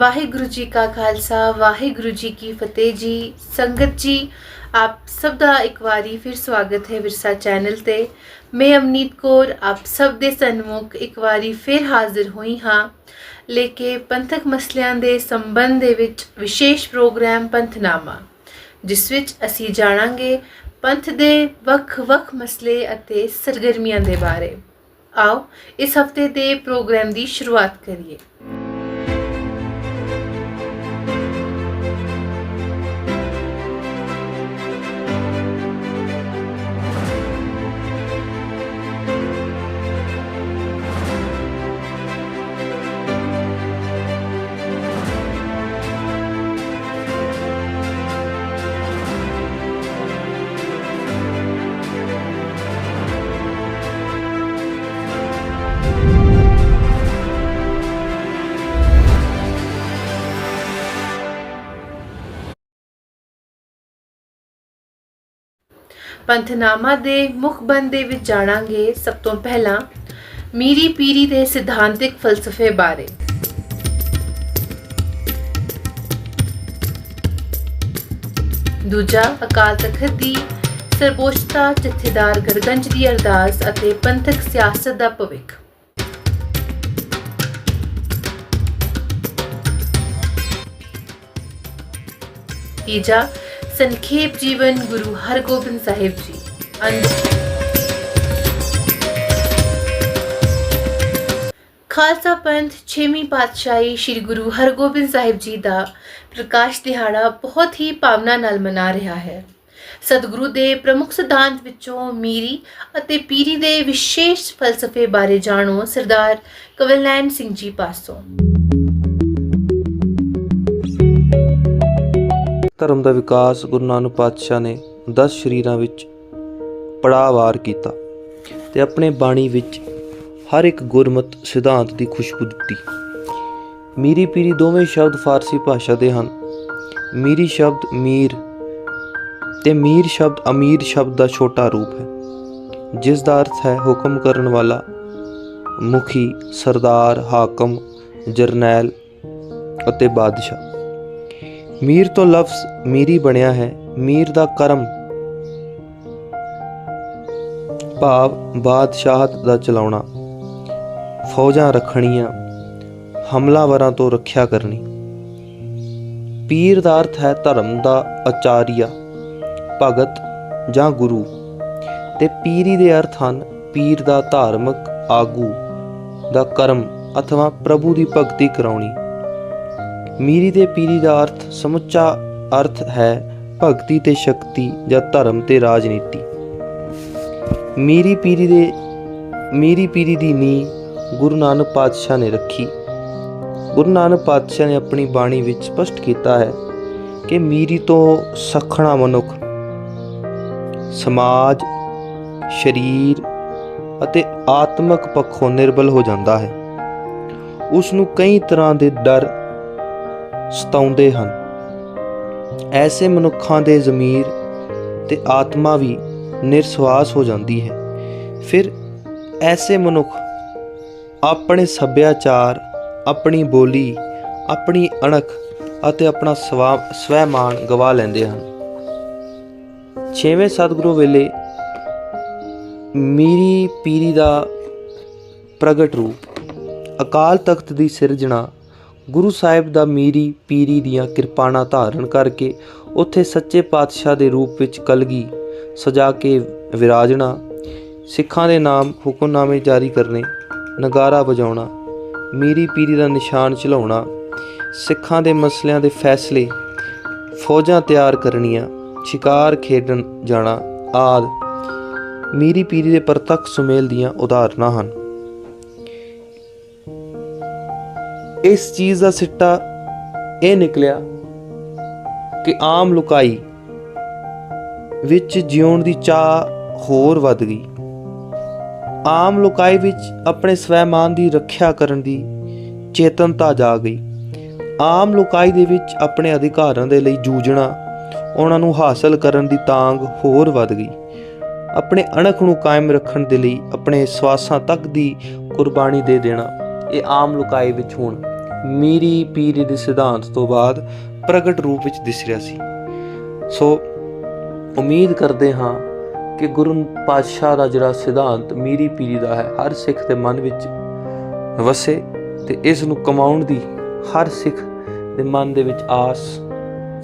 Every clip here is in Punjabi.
ਵਾਹਿਗੁਰੂ ਜੀ ਕਾ ਖਾਲਸਾ, ਵਾਹਿਗੁਰੂ ਜੀ ਕੀ ਫਤਿਹ ਜੀ। ਸੰਗਤ ਜੀ, ਆਪ ਸਭ ਦਾ ਇੱਕ ਵਾਰੀ ਫਿਰ ਸਵਾਗਤ ਹੈ ਵਿਰਸਾ ਚੈਨਲ ਤੇ। ਮੈਂ ਅਮਨੀਤ ਕੌਰ, ਆਪ ਸਭ ਦੇ ਸਨਮੁਖ ਇੱਕ ਵਾਰੀ ਫਿਰ ਹਾਜ਼ਰ ਹੋਈ ਹਾਂ। ਲੈ ਕੇ ਪੰਥਕ ਮਸਲਿਆਂ ਦੇ ਸੰਬੰਧ ਦੇ ਵਿੱਚ ਵਿਸ਼ੇਸ਼ ਪ੍ਰੋਗਰਾਮ ਪੰਥਨਾਮਾ, ਜਿਸ ਵਿੱਚ ਅਸੀਂ ਜਾਣਾਂਗੇ ਪੰਥ ਦੇ ਵੱਖ-ਵੱਖ ਮਸਲੇ ਅਤੇ ਸਰਗਰਮੀਆਂ ਦੇ ਬਾਰੇ। ਆਓ, ਇਸ ਹਫ਼ਤੇ ਦੇ ਪ੍ਰੋਗਰਾਮ ਦੀ ਸ਼ੁਰੂਆਤ ਕਰੀਏ। ਪੰਥਨਾਮਾ ਦੇ ਮੁੱਖ ਬੰਦ ਦੇ ਵਿੱਚ ਜਾਣਾਂਗੇ ਸਭ ਤੋਂ ਪਹਿਲਾਂ ਮੀਰੀ ਪੀਰੀ ਦੇ ਸਿਧਾਂਤਿਕ ਫਲਸਫੇ ਬਾਰੇ। ਦੂਜਾ, ਅਕਾਲ ਤਖਤ ਦੀ ਸਰਵੋਚਤਾ ਜਥੇਦਾਰ ਗਰਗੰਜ ਦੀ ਅਰਦਾਸ ਅਤੇ ਪੰਥਕ ਸਿਆਸਤ ਦਾ ਭਵਿੱਖ। ਤੀਜਾ ਸੰਖੇਪ ਜੀਵਨ ਗੁਰੂ ਹਰਗੋਬਿੰਦ ਸਾਹਿਬ ਜੀ। ਖਾਲਸਾ ਪੰਥ 6ਵੀਂ ਪਾਤਸ਼ਾਹੀ ਸ੍ਰੀ ਗੁਰੂ ਹਰਗੋਬਿੰਦ ਸਾਹਿਬ ਜੀ ਦਾ ਪ੍ਰਕਾਸ਼ ਦਿਹਾੜਾ ਬਹੁਤ ਹੀ ਭਾਵਨਾ ਨਾਲ ਮਨਾ ਰਿਹਾ ਹੈ। ਸਤਿਗੁਰੂ ਦੇ ਪ੍ਰਮੁੱਖ ਸਿਧਾਂਤ ਵਿੱਚੋਂ ਮੀਰੀ ਅਤੇ ਪੀਰੀ ਦੇ ਵਿਸ਼ੇਸ਼ ਫਲਸਫੇ ਬਾਰੇ ਜਾਣੋ, ਸਰਦਾਰ ਕਵਲਨੈਨ ਸਿੰਘ ਜੀ ਪਾਸੋਂ। ਧਰਮ ਦਾ ਵਿਕਾਸ ਗੁਰੂ ਨਾਨਕ ਪਾਤਸ਼ਾਹ ਨੇ 10 ਸ਼ਰੀਰਾਂ ਵਿੱਚ ਪੜਾਵਾਰ ਕੀਤਾ ਤੇ ਆਪਣੇ ਬਾਣੀ ਵਿੱਚ ਹਰ ਇੱਕ ਗੁਰਮਤ ਸਿਧਾਂਤ ਦੀ ਖੁਸ਼ਬੂ ਦਿੱਤੀ। ਮੀਰੀ ਪੀਰੀ ਦੋਵੇਂ ਸ਼ਬਦ ਫਾਰਸੀ ਭਾਸ਼ਾ ਦੇ ਹਨ। ਮੀਰੀ ਸ਼ਬਦ ਮੀਰ ਤੇ ਮੀਰ ਸ਼ਬਦ ਅਮੀਰ ਸ਼ਬਦ ਦਾ ਛੋਟਾ ਰੂਪ ਹੈ, ਜਿਸ ਦਾ ਅਰਥ ਹੈ ਹੁਕਮ ਕਰਨ ਵਾਲਾ, ਮੁਖੀ, ਸਰਦਾਰ, ਹਾਕਮ, ਜਰਨੈਲ ਅਤੇ ਬਾਦਸ਼ਾਹ। ਮੀਰ ਤੋਂ ਲਫ਼ਜ਼ ਮੀਰੀ ਬਣਿਆ ਹੈ, ਮੀਰ ਦਾ ਕਰਮ। ਭਾਵ ਬਾਦਸ਼ਾਹਤ ਦਾ ਚਲਾਉਣਾ। ਫੌਜਾਂ ਰੱਖਣੀਆਂ, ਹਮਲਾਵਰਾਂ ਤੋਂ ਰੱਖਿਆ ਕਰਨੀ। ਪੀਰ ਦਾ ਅਰਥ ਹੈ ਧਰਮ ਦਾ ਆਚਾਰੀਆ, ਭਗਤ ਜਾਂ ਗੁਰੂ। ਤੇ ਪੀਰੀ ਦੇ ਅਰਥ ਹਨ ਪੀਰ ਦਾ ਧਾਰਮਿਕ ਆਗੂ, ਦਾ ਕਰਮ, ਅਥਵਾ ਪ੍ਰਭੂ ਦੀ ਭਗਤੀ ਕਰਾਉਣੀ। ਮੀਰੀ ਦੇ ਪੀਰੀ ਦਾ ਅਰਥ ਸਮੁੱਚਾ ਅਰਥ ਹੈ ਭਗਤੀ ਤੇ ਸ਼ਕਤੀ ਜਾਂ ਧਰਮ ਤੇ ਰਾਜਨੀਤੀ। ਮੀਰੀ ਪੀਰੀ ਦੇ, ਮੀਰੀ ਪੀਰੀ ਦੀ ਨੀ ਗੁਰੂ ਨਾਨਕ ਪਾਤਸ਼ਾਹ ਨੇ ਰੱਖੀ। ਗੁਰੂ ਨਾਨਕ ਪਾਤਸ਼ਾਹ ਨੇ ਆਪਣੀ ਬਾਣੀ ਵਿੱਚ ਸਪਸ਼ਟ ਕੀਤਾ ਹੈ ਕਿ ਮੀਰੀ ਤੋਂ ਸਖਣਾ ਮਨੁੱਖ ਸਮਾਜ, ਸਰੀਰ ਅਤੇ ਆਤਮਿਕ ਪੱਖੋਂ ਨਿਰਬਲ ਹੋ ਜਾਂਦਾ ਹੈ। ਉਸ ਨੂੰ ਕਈ ਤਰ੍ਹਾਂ ਦੇ ਡਰ ਸਤਾਉਂਦੇ ਹਨ। ਐਸੇ ਮਨੁੱਖਾਂ ਦੇ ਜ਼ਮੀਰ ਤੇ ਆਤਮਾ ਵੀ ਨਿਰਸਵਾਸ ਹੋ ਜਾਂਦੀ ਹੈ। ਫਿਰ ਐਸੇ ਮਨੁੱਖ ਆਪਣੇ ਸੱਭਿਆਚਾਰ, ਆਪਣੀ ਬੋਲੀ, ਆਪਣੀ ਅਣਖ ਅਤੇ ਆਪਣਾ ਸਵਾ ਸਵੈਮਾਨ ਗਵਾ ਲੈਂਦੇ ਹਨ। ਛੇਵੇਂ ਸਤਿਗੁਰੂ ਵੇਲੇ ਮੀਰੀ ਪੀਰੀ ਦਾ ਪ੍ਰਗਟ ਰੂਪ ਅਕਾਲ ਤਖਤ ਦੀ ਸਿਰਜਣਾ ਗੁਰੂ ਸਾਹਿਬ ਦਾ ਮੀਰੀ ਪੀਰੀ ਦੀਆਂ ਕਿਰਪਾਨਾਂ ਧਾਰਨ ਕਰਕੇ ਉੱਥੇ ਸੱਚੇ ਪਾਤਸ਼ਾਹ ਦੇ ਰੂਪ ਵਿੱਚ ਕਲਗੀ, ਸਜਾ ਕੇ ਵਿਰਾਜਣਾ, ਸਿੱਖਾਂ ਦੇ ਨਾਮ ਹੁਕਮਨਾਮੇ ਜਾਰੀ ਕਰਨੇ, ਨਗਾਰਾ ਵਜਾਉਣਾ, ਮੀਰੀ ਪੀਰੀ ਦਾ ਨਿਸ਼ਾਨ ਚਲਾਉਣਾ, ਸਿੱਖਾਂ ਦੇ ਮਸਲਿਆਂ ਦੇ ਫੈਸਲੇ, ਫੌਜਾਂ ਤਿਆਰ ਕਰਨੀਆਂ, ਸ਼ਿਕਾਰ ਖੇਡਣ ਜਾਣਾ ਆਦ ਮੀਰੀ ਪੀਰੀ ਦੇ ਪ੍ਰਤੱਖ ਸੁਮੇਲ ਦੀਆਂ ਉਦਾਹਰਨਾਂ ਹਨ। ਇਸ ਚੀਜ਼ ਦਾ ਸਿੱਟਾ ਇਹ ਨਿਕਲਿਆ ਕਿ ਆਮ ਲੁਕਾਈ ਵਿੱਚ ਜਿਉਣ ਦੀ ਚਾਹ ਹੋਰ ਵੱਧ ਗਈ। ਆਮ ਲੁਕਾਈ ਵਿੱਚ ਆਪਣੇ ਸਵੈਮਾਨ ਦੀ ਰੱਖਿਆ ਕਰਨ ਦੀ ਚੇਤਨਤਾ ਜਾ ਗਈ। ਆਮ ਲੁਕਾਈ ਦੇ ਵਿੱਚ ਆਪਣੇ ਅਧਿਕਾਰਾਂ ਦੇ ਲਈ ਜੂਝਣਾ, ਉਹਨਾਂ ਨੂੰ ਹਾਸਲ ਕਰਨ ਦੀ ਤਾਂਗ ਹੋਰ ਵੱਧ ਗਈ। ਆਪਣੇ ਅਣਖ ਨੂੰ ਕਾਇਮ ਰੱਖਣ ਦੇ ਲਈ ਆਪਣੇ ਸਵਾਸਾਂ ਤੱਕ ਦੀ ਕੁਰਬਾਨੀ ਦੇ ਦੇਣਾ ਇਹ ਆਮ ਲੁਕਾਈ ਵਿੱਚ ਹੁਣ। ਮੀਰੀ ਪੀਰੀ ਦੇ ਸਿਧਾਂਤ ਤੋਂ ਬਾਅਦ ਪ੍ਰਗਟ ਰੂਪ ਵਿੱਚ ਦਿਸ ਰਿਹਾ ਸੀ। ਸੋ ਉਮੀਦ ਕਰਦੇ ਹਾਂ ਕਿ ਗੁਰੂ ਪਾਤਸ਼ਾਹ ਦਾ ਜਿਹੜਾ ਸਿਧਾਂਤ ਮੀਰੀ ਪੀਰੀ ਦਾ ਹੈ, ਹਰ ਸਿੱਖ ਦੇ ਮਨ ਵਿੱਚ ਵਸੇ ਤੇ ਇਸ ਨੂੰ ਕਮਾਉਣ ਦੀ ਹਰ ਸਿੱਖ ਦੇ ਮਨ ਦੇ ਵਿੱਚ ਆਸ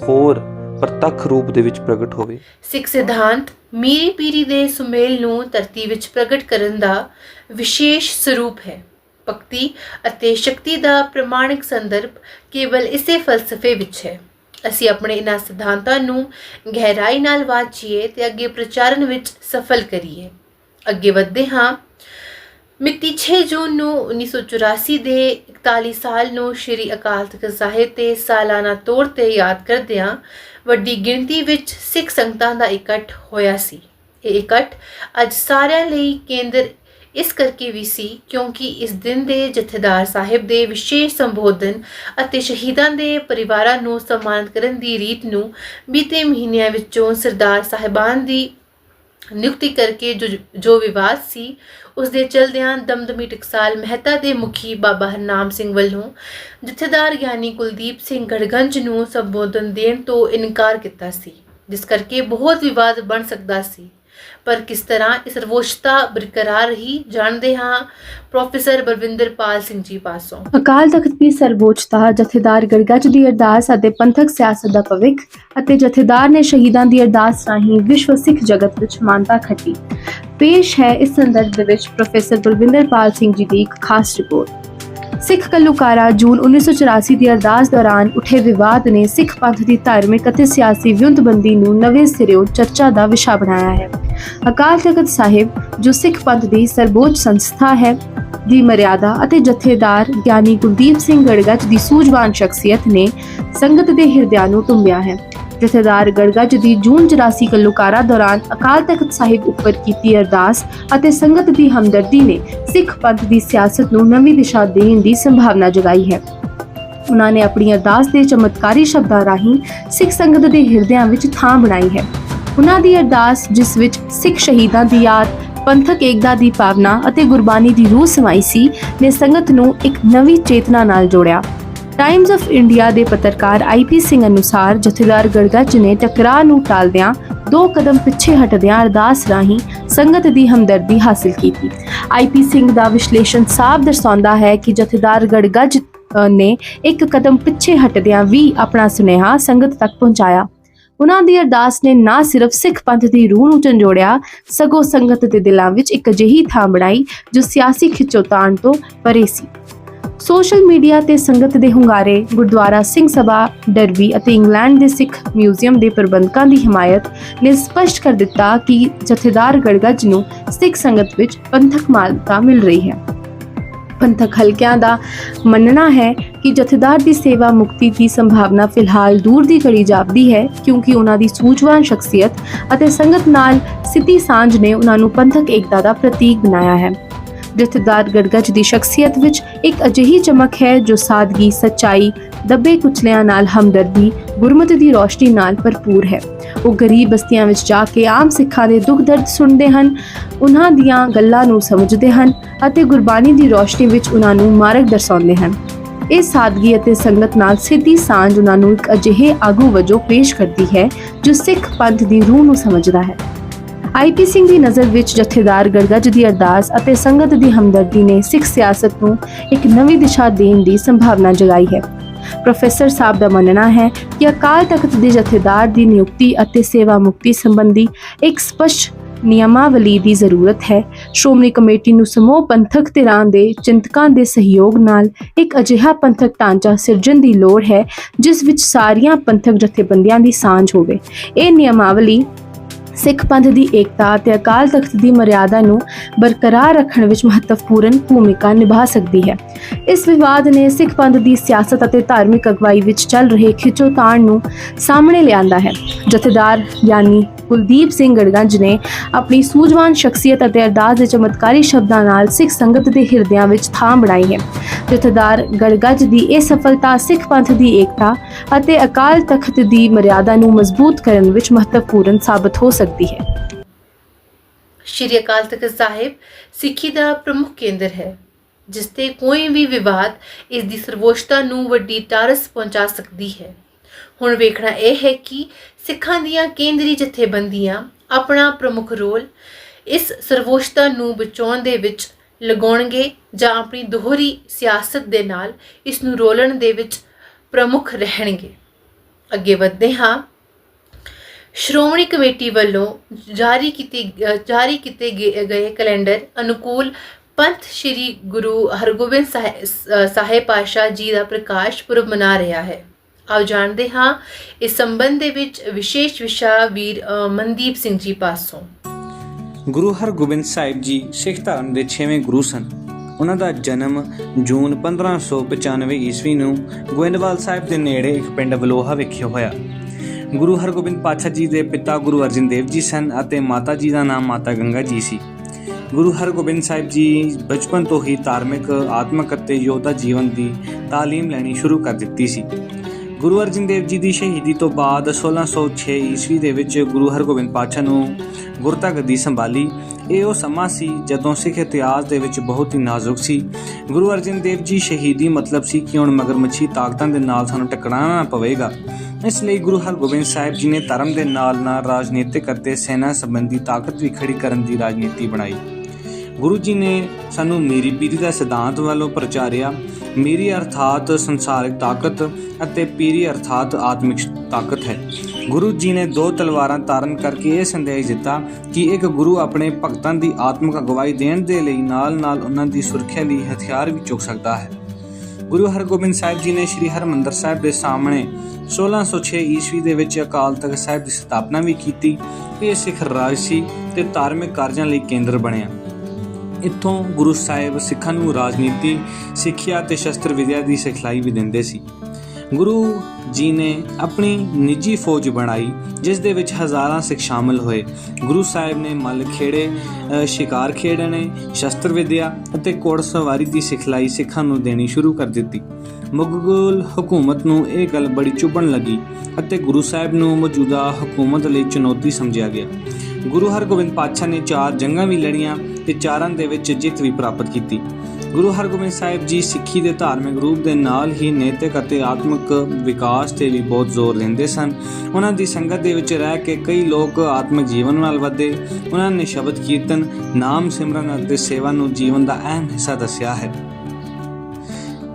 ਹੋਰ ਪ੍ਰਤੱਖ ਰੂਪ ਦੇ ਵਿੱਚ ਪ੍ਰਗਟ ਹੋਵੇ। ਸਿੱਖ ਸਿਧਾਂਤ ਮੀਰੀ ਪੀਰੀ ਦੇ ਸੁਮੇਲ ਨੂੰ ਧਰਤੀ ਵਿੱਚ ਪ੍ਰਗਟ ਕਰਨ ਦਾ ਵਿਸ਼ੇਸ਼ ਸਰੂਪ ਹੈ। ਭਗਤੀ ਅਤੇ ਸ਼ਕਤੀ ਦਾ ਪ੍ਰਮਾਣਿਕ ਸੰਦਰਭ ਕੇਵਲ ਇਸੇ ਫਲਸਫੇ ਵਿੱਚ ਹੈ। ਅਸੀਂ ਆਪਣੇ ਇਹਨਾਂ ਸਿਧਾਂਤਾਂ ਨੂੰ ਗਹਿਰਾਈ ਨਾਲ ਵਾਚੀਏ ਤੇ ਅੱਗੇ ਪ੍ਰਚਾਰਨ ਵਿੱਚ ਸਫਲ ਕਰੀਏ। ਅੱਗੇ ਵਧਦੇ ਹਾਂ। ਮਿਤੀ 6 ਜੂਨ ਨੂੰ 1984 ਦੇ 41 ਸਾਲ ਨੂੰ ਸ੍ਰੀ ਅਕਾਲ ਤਖਤ ਸਾਹਿਬ ਤੇ ਸਾਲਾਨਾ ਤੌਰ ਤੇ ਯਾਦ ਕਰਦਿਆਂ ਵੱਡੀ ਗਿਣਤੀ ਵਿੱਚ ਸਿੱਖ ਸੰਗਤਾਂ ਦਾ ਇਕੱਠ ਹੋਇਆ ਸੀ। ਇਹ ਇਕੱਠ ਅੱਜ ਸਾਰਿਆਂ ਲਈ ਕੇਂਦਰ ਇਸ ਕਰਕੇ ਵੀ ਸੀ, ਕਿਉਂਕਿ ਇਸ ਦਿਨ ਦੇ ਜਥੇਦਾਰ ਸਾਹਿਬ ਦੇ ਵਿਸ਼ੇਸ਼ ਸੰਬੋਧਨ ਅਤੇ ਸ਼ਹੀਦਾਂ ਦੇ ਪਰਿਵਾਰਾਂ ਨੂੰ ਸਨਮਾਨਿਤ ਕਰਨ ਦੀ ਰੀਤ ਨੂੰ ਬੀਤੇ ਮਹੀਨਿਆਂ ਵਿੱਚੋਂ ਸਰਦਾਰ ਸਾਹਿਬਾਨ ਦੀ ਨਿਯੁਕਤੀ ਕਰਕੇ ਜੋ ਵਿਵਾਦ ਸੀ, ਉਸ ਦੇ ਚਲਦਿਆਂ ਦਮਦਮੀ ਟਕਸਾਲ ਮਹਿਤਾ ਦੇ ਮੁਖੀ ਬਾਬਾ ਹਰਨਾਮ ਸਿੰਘ ਵੱਲੋਂ ਜਥੇਦਾਰ ਗਿਆਨੀ ਕੁਲਦੀਪ ਸਿੰਘ ਗੜਗੰਜ ਨੂੰ ਸੰਬੋਧਨ ਦੇਣ ਤੋਂ ਇਨਕਾਰ ਕੀਤਾ ਸੀ, ਜਿਸ ਕਰਕੇ ਬਹੁਤ ਵਿਵਾਦ ਬਣ ਸਕਦਾ ਸੀ। ਪਰ ਕਿਸ ਤਰ੍ਹਾਂ ਇਸ ਸਰਵੋਚਤਾ ਬਰਕਰਾਰ ਰਹੀ ਜਾਣਦੇ ਹਾਂ। ਪ੍ਰੋਫੈਸਰ ਬਲਵਿੰਦਰ ਸਿੰਘ ਜੀ ਪਾਸੋਂ। ਅਕਾਲ ਤਖਤ ਦੀ ਸਰਵੋਚਤਾ ਜਥੇਦਾਰ ਗੜਗੱਜ ਦੀ ਅਰਦਾਸ ਅਤੇ ਪੰਥਕ ਸਿਆਸਤ ਦਾ ਭਵਿੱਖ ਅਤੇ ਜਥੇਦਾਰ ਨੇ ਸ਼ਹੀਦਾਂ ਦੀ ਅਰਦਾਸ ਰਾਹੀਂ ਵਿਸ਼ਵ ਸਿੱਖ ਜਗਤ ਵਿੱਚ ਮਾਨਤਾ ਖੱਟੀ। ਪੇਸ਼ ਹੈ ਇਸ ਸੰਦਰਭ ਦੇ ਵਿੱਚ ਪ੍ਰੋਫੈਸਰ ਬਲਵਿੰਦਰ ਪਾਲ ਸਿੰਘ ਜੀ ਦੀ ਇੱਕ ਖਾਸ ਰਿਪੋਰਟ। ਸਿੱਖ ਕਲੂਕਾਰਾ ਜੂਨ 1984 ਦੀ ਅਰਦਾਸ ਦੌਰਾਨ ਉਠੇ ਵਿਵਾਦ ਨੇ ਸਿੱਖ ਪੰਥ ਦੀ ਧਾਰਮਿਕ ਅਤੇ ਸਿਆਸੀ ਵਿਉਂਤਬੰਦੀ ਨੂੰ ਨਵੇਂ ਸਿਰਿਓਂ ਚਰਚਾ ਦਾ ਵਿਸ਼ਾ ਬਣਾਇਆ ਹੈ। ਅਕਾਲ ਤਖਤ ਸਾਹਿਬ, ਜੋ ਸਿੱਖ ਪੰਥ ਦੀ ਸਰਵੋੱਚ ਸੰਸਥਾ ਹੈ, ਦੀ ਮਰਿਆਦਾ ਅਤੇ ਜਥੇਦਾਰ ਗਿਆਨੀ ਗੁਰਦੀਪ ਸਿੰਘ ਗੜਗੱਜ ਦੀ ਸੂਝਵਾਨ ਸ਼ਖਸੀਅਤ ਨੇ ਸੰਗਤ ਦੇ ਹਿਰਦਿਆਂ ਨੂੰ ਟੁੰਬਿਆ ਹੈ। ਜਥੇਦਾਰ ਗੜਗੱਜ ਦੀ ਜੂਨ 84 ਕੱਲੂਕਾਰਾ ਦੌਰਾਨ ਅਕਾਲ ਤਖਤ ਸਾਹਿਬ ਉੱਪਰ ਕੀਤੀ ਅਰਦਾਸ ਅਤੇ ਸੰਗਤ ਦੀ ਹਮਦਰਦੀ ਨੇ ਸਿੱਖ ਪੰਥ ਦੀ ਸਿਆਸਤ ਨੂੰ ਨਵੀਂ ਦਿਸ਼ਾ ਦੇਣ ਦੀ ਸੰਭਾਵਨਾ ਜਗਾਈ ਹੈ। ਉਹਨਾਂ ਨੇ ਆਪਣੀ ਅਰਦਾਸ ਦੇ ਚਮਤਕਾਰੀ ਸ਼ਬਦਾਂ ਰਾਹੀਂ ਸਿੱਖ ਸੰਗਤ ਦੇ ਹਿਰਦਿਆਂ ਵਿੱਚ ਥਾਂ ਬਣਾਈ ਹੈ। ਉਹਨਾਂ ਦੀ ਅਰਦਾਸ, ਜਿਸ ਵਿੱਚ ਸਿੱਖ ਸ਼ਹੀਦਾਂ ਦੀ ਯਾਦ, ਪੰਥਕ ਏਕਤਾ ਦੀ ਭਾਵਨਾ ਅਤੇ ਗੁਰਬਾਣੀ ਦੀ ਰੂਹ ਸਮਾਈ ਸੀ, ਨੇ ਸੰਗਤ ਨੂੰ ਇੱਕ ਨਵੀਂ ਚੇਤਨਾ ਨਾਲ ਜੋੜਿਆ। ਟਾਈਮਜ਼ ਆਫ ਇੰਡੀਆ ਦੇ ਪੱਤਰਕਾਰ ਆਈਪੀ ਸਿੰਘ ਅਨੁਸਾਰ ਜਥੇਦਾਰ ਗੜਗੱਜ ਨੇ ਟਕਰਾਅ ਨੂੰ ਟਾਲਦਿਆਂ ਦੋ ਕਦਮ ਪਿੱਛੇ ਹਟਦਿਆਂ ਅਰਦਾਸ ਰਾਹੀਂ ਸੰਗਤ ਦੀ ਹਮਦਰਦੀ ਹਾਸਲ ਕੀਤੀ। ਆਈਪੀ ਸਿੰਘ ਦਾ ਵਿਸ਼ਲੇਸ਼ਣ ਸਾਫ਼ ਦਰਸਾਉਂਦਾ ਹੈ ਕਿ ਜਥੇਦਾਰ ਗੜਗੱਜ ਨੇ ਇੱਕ ਕਦਮ ਪਿੱਛੇ ਹਟਦਿਆਂ ਵੀ ਆਪਣਾ ਸੁਨੇਹਾ ਸੰਗਤ ਤੱਕ ਪਹੁੰਚਾਇਆ। ਉਹਨਾਂ ਦੀ ਅਰਦਾਸ ਨੇ ਨਾ ਸਿਰਫ ਸਿੱਖ ਪੰਥ ਦੀ ਰੂਹ ਨੂੰ ਝੰਜੋੜਿਆ, ਸਗੋਂ ਸੰਗਤ ਦੇ ਦਿਲਾਂ ਵਿੱਚ ਇੱਕ ਅਜਿਹੀ ਥਾਂ ਬਣਾਈ ਜੋ ਸਿਆਸੀ ਖਿੱਚੋਤਾਣ ਤੋਂ ਪਰੇ ਸੀ। ਸੋਸ਼ਲ ਮੀਡੀਆ ਤੇ ਸੰਗਤ ਦੇ ਹੁੰਗਾਰੇ, ਗੁਰਦੁਆਰਾ ਸਿੰਘ ਸਭਾ ਡਰਵੀ ਅਤੇ ਇੰਗਲੈਂਡ ਦੇ ਸਿੱਖ ਮਿਊਜ਼ੀਅਮ ਦੇ ਪ੍ਰਬੰਧਕਾਂ ਦੀ ਹਮਾਇਤ ਨੇ ਸਪਸ਼ਟ ਕਰ ਦਿੱਤਾ ਕਿ ਜਥੇਦਾਰ ਗੜਗੱਜ ਨੂੰ ਸਿੱਖ ਸੰਗਤ ਵਿੱਚ ਪੰਥਕ ਮਾਨਤਾ ਮਿਲ ਰਹੀ ਹੈ। ਪੰਥਕ ਹਲਕਿਆਂ ਦਾ ਮੰਨਣਾ ਹੈ ਕਿ ਜਥੇਦਾਰ ਦੀ ਸੇਵਾ ਮੁਕਤੀ ਦੀ ਸੰਭਾਵਨਾ ਫਿਲਹਾਲ ਦੂਰ ਦੀ ਘੜੀ ਜਾਪਦੀ ਹੈ, ਕਿਉਂਕਿ ਉਹਨਾਂ ਦੀ ਸੂਝਵਾਨ ਸ਼ਖਸੀਅਤ ਅਤੇ ਸੰਗਤ ਨਾਲ ਸਿੱਧੀ ਸਾਂਝ ਨੇ ਉਹਨਾਂ ਨੂੰ ਪੰਥਕ ਏਕਤਾ ਦਾ ਪ੍ਰਤੀਕ ਬਣਾਇਆ ਹੈ। ਜਥੇਦਾਰ ਗੜਗੱਜ ਦੀ ਸ਼ਖਸੀਅਤ ਵਿੱਚ ਇੱਕ ਅਜਿਹੀ ਚਮਕ ਹੈ ਜੋ ਸਾਦਗੀ, ਸੱਚਾਈ, ਦੱਬੇ ਕੁਚਲਿਆਂ ਨਾਲ ਹਮਦਰਦੀ, ਗੁਰਮਤਿ ਦੀ ਰੋਸ਼ਨੀ ਨਾਲ ਭਰਪੂਰ ਹੈ। ਉਹ ਗਰੀਬ ਬਸਤੀਆਂ ਵਿੱਚ ਜਾ ਕੇ ਆਮ ਸਿੱਖਾਂ ਦੇ ਦੁੱਖ ਦਰਦ ਸੁਣਦੇ ਹਨ ਉਹਨਾਂ ਦੀਆਂ ਗੱਲਾਂ ਨੂੰ ਸਮਝਦੇ ਹਨ ਅਤੇ ਗੁਰਬਾਣੀ ਦੀ ਰੋਸ਼ਨੀ ਵਿੱਚ ਉਹਨਾਂ ਨੂੰ ਮਾਰਗ ਦਰਸਾਉਂਦੇ ਹਨ। ਇਹ ਸਾਦਗੀ ਅਤੇ ਸੰਗਤ ਨਾਲ ਸਿੱਧੀ ਸਾਂਝ ਉਹਨਾਂ ਨੂੰ ਇੱਕ ਅਜਿਹੇ ਆਗੂ ਵਜੋਂ ਪੇਸ਼ ਕਰਦੀ ਹੈ ਜੋ ਸਿੱਖ ਪੰਥ ਦੀ ਰੂਹ ਨੂੰ ਸਮਝਦਾ ਹੈ। ਆਈਪੀ ਸਿੰਘ ਦੀ ਨਜ਼ਰ ਵਿੱਚ ਜਥੇਦਾਰ ਗੜਗੱਜ ਦੀ ਅਰਦਾਸ ਅਤੇ ਸੰਗਤ ਦੀ ਹਮਦਰਦੀ ਨੇ ਸਿੱਖ ਸਿਆਸਤ ਨੂੰ ਇੱਕ ਨਵੀਂ ਦਿਸ਼ਾ ਦੇਣ ਦੀ ਸੰਭਾਵਨਾ ਜਗਾਈ ਹੈ। ਪ੍ਰੋਫੈਸਰ ਸਾਹਿਬ ਦਾ ਮੰਨਣਾ ਹੈ ਕਿ ਅਕਾਲ ਤਖਤ ਦੇ ਜਥੇਦਾਰ ਦੀ ਨਿਯੁਕਤੀ ਅਤੇ ਸੇਵਾ ਮੁਕਤੀ ਸੰਬੰਧੀ ਇੱਕ ਸਪਸ਼ਟ ਨਿਯਮਾਵਲੀ ਦੀ ਜ਼ਰੂਰਤ ਹੈ। ਸ਼੍ਰੋਮਣੀ ਕਮੇਟੀ ਨੂੰ ਸਮੂਹ ਪੰਥਕ ਧਿਰਾਂ ਦੇ ਚਿੰਤਕਾਂ ਦੇ ਸਹਿਯੋਗ ਨਾਲ ਇੱਕ ਅਜਿਹਾ ਪੰਥਕ ਢਾਂਚਾ ਸਿਰਜਣ ਦੀ ਲੋੜ ਹੈ, ਜਿਸ ਵਿੱਚ ਸਾਰੀਆਂ ਪੰਥਕ ਜਥੇਬੰਦੀਆਂ ਦੀ ਸਾਂਝ ਹੋਵੇ। ਇਹ ਨਿਯਮਾਵਲੀ ਸਿੱਖ ਪੰਥ ਦੀ ਏਕਤਾ ਅਤੇ ਅਕਾਲ ਤਖਤ ਦੀ ਮਰਿਆਦਾ ਨੂੰ ਬਰਕਰਾਰ ਰੱਖਣ ਵਿੱਚ ਮਹੱਤਵਪੂਰਨ ਭੂਮਿਕਾ ਨਿਭਾ ਸਕਦੀ ਹੈ। ਇਸ ਵਿਵਾਦ ਨੇ ਸਿੱਖ ਪੰਥ ਦੀ ਸਿਆਸਤ ਅਤੇ ਧਾਰਮਿਕ ਅਗਵਾਈ ਵਿੱਚ ਚੱਲ ਰਹੇ ਖਿੱਚੋਤਾਣ ਨੂੰ ਸਾਹਮਣੇ ਲਿਆਂਦਾ ਹੈ। ਜਥੇਦਾਰ ਯਾਨੀ ਕੁਲਦੀਪ ਸਿੰਘ ਗੜਗੰਜ ਨੇ ਆਪਣੀ ਸੂਝਵਾਨ ਸ਼ਖਸੀਅਤ ਅਤੇ ਅਰਦਾਸ ਦੇ ਚਮਤਕਾਰੀ ਸ਼ਬਦਾਂ ਨਾਲ ਸਿੱਖ ਸੰਗਤ ਦੇ ਹਿਰਦਿਆਂ ਵਿੱਚ ਥਾਂ ਬਣਾਈ ਹੈ। ਜਥੇਦਾਰ ਗੜਗੰਜ ਦੀ ਇਹ ਸਫਲਤਾ ਸਿੱਖ ਪੰਥ ਦੀ ਏਕਤਾ ਅਤੇ ਅਕਾਲ ਤਖਤ ਦੀ ਮਰਿਆਦਾ ਨੂੰ ਮਜ਼ਬੂਤ ਕਰਨ ਵਿੱਚ ਮਹੱਤਵਪੂਰਨ ਸਾਬਤ ਹੋ ਸਕਦੀ ਹੈ। ਸ਼੍ਰੀ ਅਕਾਲ ਤਖਤ ਸਾਹਿਬ, ਸਿੱਖੀ ਦਾ ਪ੍ਰਮੁੱਖ ਕੇਂਦਰ ਹੈ, ਜਿਸ ਤੇ ਕੋਈ ਵੀ ਵਿਵਾਦ ਇਸ ਦੀ ਸਰਵੋਸ਼ਤਾ ਨੂੰ ਵੱਡੀ ਤਾਰਸ ਪਹੁੰਚਾ ਸਕਦੀ ਹੈ। ਹੁਣ ਵੇਖਣਾ ਇਹ ਹੈ ਕਿ ਸਿੱਖਾਂ ਦੀਆਂ ਕੇਂਦਰੀ ਜਥੇਬੰਦੀਆਂ ਆਪਣਾ ਪ੍ਰਮੁੱਖ ਰੋਲ ਇਸ ਸਰਵੋਸ਼ਤਾ ਨੂੰ ਬਚਾਉਣ ਦੇ ਵਿੱਚ ਲਗਾਉਣਗੇ ਜਾਂ ਆਪਣੀ ਦੋਹਰੀ ਸਿਆਸਤ ਦੇ ਨਾਲ ਇਸ ਨੂੰ ਰੋਲਣ ਦੇ ਵਿੱਚ ਪ੍ਰਮੁੱਖ ਰਹਿਣਗੇ। ਅੱਗੇ ਵਧਦੇ ਹਾਂ। ਸ਼੍ਰੋਮਣੀ ਕਮੇਟੀ ਵੱਲੋਂ ਜਾਰੀ ਕੀਤੀ ਜਾਰੀ ਕੀਤੇ ਗੇ- ਗਏ ਕੈਲੰਡਰ ਅਨੁਕੂਲ ਪੰਥ ਸ੍ਰੀ ਗੁਰੂ ਹਰਗੋਬਿੰਦ ਸਾਹਿ- ਸਾਹਿਬ ਪਾਤਸ਼ਾਹ ਜੀ ਦਾ ਪ੍ਰਕਾਸ਼ ਪੁਰਬ ਮਨਾ ਰਿਹਾ ਹੈ। ਆਓ ਜਾਣਦੇ ਹਾਂ, ਇਸ ਸੰਬੰਧ ਦੇ ਵਿੱਚ ਵਿਸ਼ੇਸ਼ ਵਿਸ਼ਾ ਵੀਰ ਮਨਦੀਪ ਸਿੰਘ ਜੀ ਪਾਸੋਂ। ਗੁਰੂ ਹਰਗੋਬਿੰਦ ਸਾਹਿਬ ਜੀ ਸਿੱਖ ਧਰਮ ਦੇ 6ਵੇਂ ਗੁਰੂ ਸਨ। ਉਹਨਾਂ ਦਾ ਜਨਮ ਜੂਨ 1595 ਈਸਵੀ ਨੂੰ ਗੋਇੰਦਵਾਲ ਸਾਹਿਬ ਦੇ ਨੇੜੇ ਇੱਕ ਪਿੰਡ ਵਲੋਹਾ ਵਿਖੇ ਹੋਇਆ। ਗੁਰੂ ਹਰਗੋਬਿੰਦ ਪਾਤਸ਼ਾਹ ਜੀ ਦੇ ਪਿਤਾ ਗੁਰੂ ਅਰਜਨ ਦੇਵ ਜੀ ਸਨ ਅਤੇ ਮਾਤਾ ਜੀ ਦਾ ਨਾਮ ਮਾਤਾ ਗੰਗਾ ਜੀ ਸੀ। ਗੁਰੂ ਹਰਗੋਬਿੰਦ ਸਾਹਿਬ ਜੀ ਬਚਪਨ ਤੋਂ ਹੀ ਧਾਰਮਿਕ, ਆਤਮਕ ਅਤੇ ਯੋਧਾ ਜੀਵਨ ਦੀ ਤਾਲੀਮ ਲੈਣੀ ਸ਼ੁਰੂ ਕਰ ਦਿੱਤੀ ਸੀ। ਗੁਰੂ ਅਰਜਨ ਦੇਵ ਜੀ ਦੀ ਸ਼ਹੀਦੀ ਤੋਂ ਬਾਅਦ 1606 ਈਸਵੀ ਦੇ ਵਿੱਚ ਗੁਰੂ ਹਰਗੋਬਿੰਦ ਪਾਤਸ਼ਾਹ ਨੂੰ ਗੁਰਤਾ ਗੱਦੀ ਸੰਭਾਲੀ। ਇਹ ਉਹ ਸਮਾਂ ਸੀ ਜਦੋਂ ਸਿੱਖ ਇਤਿਹਾਸ ਦੇ ਵਿੱਚ ਬਹੁਤ ਹੀ ਨਾਜ਼ੁਕ ਸੀ। ਗੁਰੂ ਅਰਜਨ ਦੇਵ ਜੀ ਸ਼ਹੀਦੀ ਮਤਲਬ ਸੀ ਕਿ ਹੁਣ ਮਗਰਮੱਛੀ ਤਾਕਤਾਂ ਦੇ ਨਾਲ ਸਾਨੂੰ ਟਕਰਾਉਣਾ ਪਵੇਗਾ। ਇਸ ਲਈ ਗੁਰੂ ਹਰਗੋਬਿੰਦ ਸਾਹਿਬ ਜੀ ਨੇ ਧਰਮ ਦੇ ਨਾਲ ਨਾਲ ਰਾਜਨੀਤਿਕ ਅਤੇ ਸੈਨਾ ਸੰਬੰਧੀ ਤਾਕਤ ਵੀ ਖੜੀ ਕਰਨ ਦੀ ਰਾਜਨੀਤੀ ਬਣਾਈ। ਗੁਰੂ ਜੀ ਨੇ ਸਾਨੂੰ ਮੇਰੀ ਪੀਰੀ ਦਾ ਸਿਧਾਂਤ ਵੱਲੋਂ ਪ੍ਰਚਾਰਿਆ, ਮੇਰੀ ਅਰਥਾਤ ਸੰਸਾਰਿਕ ਤਾਕਤ ਅਤੇ ਪੀਰੀ ਅਰਥਾਤ ਆਤਮਿਕ ਤਾਕਤ ਹੈ। ਗੁਰੂ ਜੀ ਨੇ ਦੋ ਤਲਵਾਰਾਂ ਤਾਰਨ ਕਰਕੇ ਇਹ ਸੰਦੇਸ਼ ਦਿੱਤਾ ਕਿ ਇੱਕ ਗੁਰੂ ਆਪਣੇ ਭਗਤਾਂ ਦੀ ਆਤਮਿਕ ਅਗਵਾਈ ਦੇਣ ਦੇ ਲਈ ਨਾਲ-ਨਾਲ ਉਹਨਾਂ ਦੀ ਸੁਰੱਖਿਆ ਲਈ ਹਥਿਆਰ ਵੀ ਚੁੱਕ ਸਕਦਾ ਹੈ। ਗੁਰੂ ਹਰਗੋਬਿੰਦ ਸਾਹਿਬ ਜੀ ਨੇ ਸ੍ਰੀ ਹਰਮੰਦਰ ਸਾਹਿਬ ਦੇ ਸਾਹਮਣੇ 1606 ਈਸਵੀ ਦੇ ਵਿੱਚ ਅਕਾਲ ਤਖਤ ਸਾਹਿਬ ਦੀ ਸਥਾਪਨਾ ਵੀ ਕੀਤੀ। ਇਹ ਸਿੱਖ ਰਾਜ ਸੀ ਤੇ ਧਾਰਮਿਕ ਕਾਰਜਾਂ ਲਈ ਕੇਂਦਰ ਬਣਿਆ। ਇੱਥੋਂ ਗੁਰੂ ਸਾਹਿਬ ਸਿੱਖਾਂ ਨੂੰ ਰਾਜਨੀਤੀ, ਸਿੱਖਿਆ ਤੇ ਸ਼ਸਤਰ ਵਿਦਿਆ ਦੀ ਸਿਖਲਾਈ ਵੀ ਦਿੰਦੇ ਸੀ। ਗੁਰੂ ਜੀ ਨੇ ਆਪਣੀ ਨਿੱਜੀ ਫੌਜ ਬਣਾਈ, ਜਿਸ ਦੇ ਵਿੱਚ ਹਜ਼ਾਰਾਂ ਸਿੱਖ ਸ਼ਾਮਲ ਹੋਏ। ਗੁਰੂ ਸਾਹਿਬ ਨੇ ਮੱਲ ਖੇੜੇ ਸ਼ਿਕਾਰ ਖੇਡਣੇ, ਸ਼ਸਤਰ ਵਿਦਿਆ ਅਤੇ ਘੋੜਸਵਾਰੀ ਦੀ ਸਿਖਲਾਈ ਸਿੱਖਾਂ ਨੂੰ ਦੇਣੀ ਸ਼ੁਰੂ ਕਰ ਦਿੱਤੀ। ਮੁਗਲ ਹਕੂਮਤ ਨੂੰ ਇਹ ਗੱਲ ਬੜੀ ਚੁਭਣ ਲੱਗੀ ਅਤੇ ਗੁਰੂ ਸਾਹਿਬ ਨੂੰ ਮੌਜੂਦਾ ਹਕੂਮਤ ਲਈ ਚੁਣੌਤੀ ਸਮਝਿਆ ਗਿਆ। ਗੁਰੂ ਹਰਗੋਬਿੰਦ ਪਾਤਸ਼ਾਹ ਨੇ ਚਾਰ ਜੰਗਾਂ ਵੀ ਲੜੀਆਂ ਤੇ ਚਾਰਾਂ ਦੇ ਵਿੱਚ ਜਿੱਤ ਵੀ ਪ੍ਰਾਪਤ ਕੀਤੀ। ਗੁਰੂ ਹਰਗੋਬਿੰਦ ਸਾਹਿਬ ਜੀ ਸਿੱਖੀ ਦੇ ਧਾਰਮਿਕ ਰੂਪ ਦੇ ਨਾਲ ਹੀ ਨੈਤਿਕ ਅਤੇ ਆਤਮਿਕ ਵਿਕਾਸ ਤੇ ਵੀ ਬਹੁਤ ਜ਼ੋਰ ਲੈਂਦੇ ਸਨ। ਉਹਨਾਂ ਦੀ ਸੰਗਤ ਦੇ ਵਿੱਚ ਰਹਿ ਕੇ ਕਈ ਲੋਕ ਆਤਮਿਕ ਜੀਵਨ ਨਾਲ ਵਧੇ। ਉਹਨਾਂ ਨੇ ਸ਼ਬਦ ਕੀਰਤਨ, ਨਾਮ ਸਿਮਰਨ ਅਤੇ ਸੇਵਾ ਨੂੰ ਜੀਵਨ ਦਾ ਅਹਿਮ ਹਿੱਸਾ ਦੱਸਿਆ ਹੈ।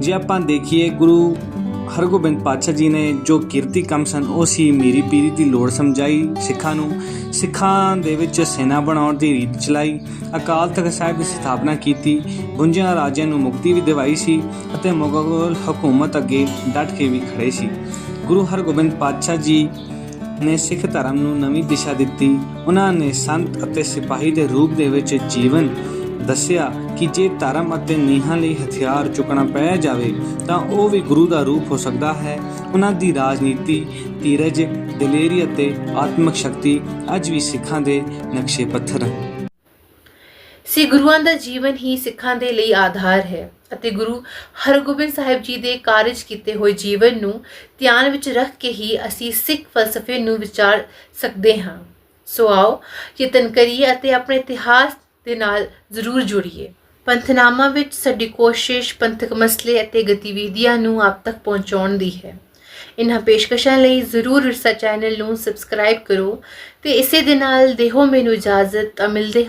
ਜੇ ਆਪਾਂ ਦੇਖੀਏ ਗੁਰੂ ਹਰਗੋਬਿੰਦ ਪਾਤਸ਼ਾਹ ਜੀ ਨੇ ਜੋ ਕੀਰਤੀ ਕੰਮ ਸਨ, ਉਹ ਸੀ ਮੀਰੀ ਪੀਰੀ ਦੀ ਲੋੜ ਸਮਝਾਈ, ਸਿੱਖਾਂ ਨੂੰ, ਸਿੱਖਾਂ ਦੇ ਵਿੱਚ ਸੈਨਾ ਬਣਾਉਣ ਦੀ ਰੀਤ ਚਲਾਈ, ਅਕਾਲ ਤਖਤ ਸਾਹਿਬ ਦੀ ਸਥਾਪਨਾ ਕੀਤੀ ਗੁੰਜਿਆਂ ਰਾਜਿਆਂ ਨੂੰ ਮੁਕਤੀ ਵੀ ਦਿਵਾਈ ਸੀ ਅਤੇ ਮੁਗਲ ਹਕੂਮਤ ਅੱਗੇ ਡਟ ਕੇ ਵੀ ਖੜੇ ਸੀ। ਗੁਰੂ ਹਰਗੋਬਿੰਦ ਪਾਤਸ਼ਾਹ ਜੀ ਨੇ ਸਿੱਖ ਧਰਮ ਨੂੰ ਨਵੀਂ ਦਿਸ਼ਾ ਦਿੱਤੀ। ਉਹਨਾਂ ਨੇ ਸੰਤ ਅਤੇ ਸਿਪਾਹੀ ਦੇ ਰੂਪ ਦੇ ਵਿੱਚ ਜੀਵਨ ਦੱਸਿਆ ਕਿ ਜੇ ਧਰਮ ਅਤੇ ਨੀਹਾਂ ਲਈ ਹਥਿਆਰ ਚੁੱਕਣਾ ਪੈ ਜਾਵੇ, ਤਾਂ ਉਹ ਵੀ ਗੁਰੂ ਦਾ ਰੂਪ ਹੋ ਸਕਦਾ ਹੈ। ਉਹਨਾਂ ਦੀ ਰਾਜਨੀਤੀ ਧੀਰਜ ਦਲੇਰੀ ਅਤੇ ਆਤਮਿਕ ਸ਼ਕਤੀ ਅੱਜ ਵੀ ਸਿੱਖਾਂ ਦੇ ਨਕਸ਼ੇ ਪੱਥਰ ਹਨ। ਸ੍ਰੀ ਗੁਰੂਆਂ ਦਾ ਜੀਵਨ ਹੀ ਸਿੱਖਾਂ ਦੇ ਲਈ ਆਧਾਰ ਹੈ ਅਤੇ ਗੁਰੂ ਹਰਗੋਬਿੰਦ ਸਾਹਿਬ ਜੀ ਦੇ ਕਾਰਜ ਕੀਤੇ ਹੋਏ ਜੀਵਨ ਨੂੰ ਧਿਆਨ ਵਿੱਚ ਰੱਖ ਕੇ ਹੀ ਅਸੀਂ ਸਿੱਖ ਫਲਸਫੇ ਨੂੰ ਵਿਚਾਰ ਸਕਦੇ ਹਾਂ। ਸੋ ਆਓ ਯਤਨ ਕਰੀਏ ਅਤੇ ਆਪਣੇ ਇਤਿਹਾਸ ਦੇ ਨਾਲ ਜ਼ਰੂਰ ਜੁੜੀਏ। ਪੰਥਨਾਮਾ ਵਿੱਚ ਸਾਡੀ ਕੋਸ਼ਿਸ਼ ਪੰਥਕ ਮਸਲੇ ਅਤੇ ਗਤੀਵਿਧੀਆਂ ਨੂੰ ਆਪ ਤੱਕ ਪਹੁੰਚਾਉਣ ਦੀ ਹੈ। ਇਨ੍ਹਾਂ ਪੇਸ਼ਕਸ਼ਾਂ ਲਈ ਜ਼ਰੂਰ ਵਿਰਸਾ ਚੈਨਲ ਨੂੰ ਸਬਸਕ੍ਰਾਈਬ ਕਰੋ ਤੇ ਇਸੇ ਦੇ ਨਾਲ ਦੇਹੋ ਮੈਨੂੰ ਇਜਾਜ਼ਤ ਤਾਂ ਮਿਲਦੇ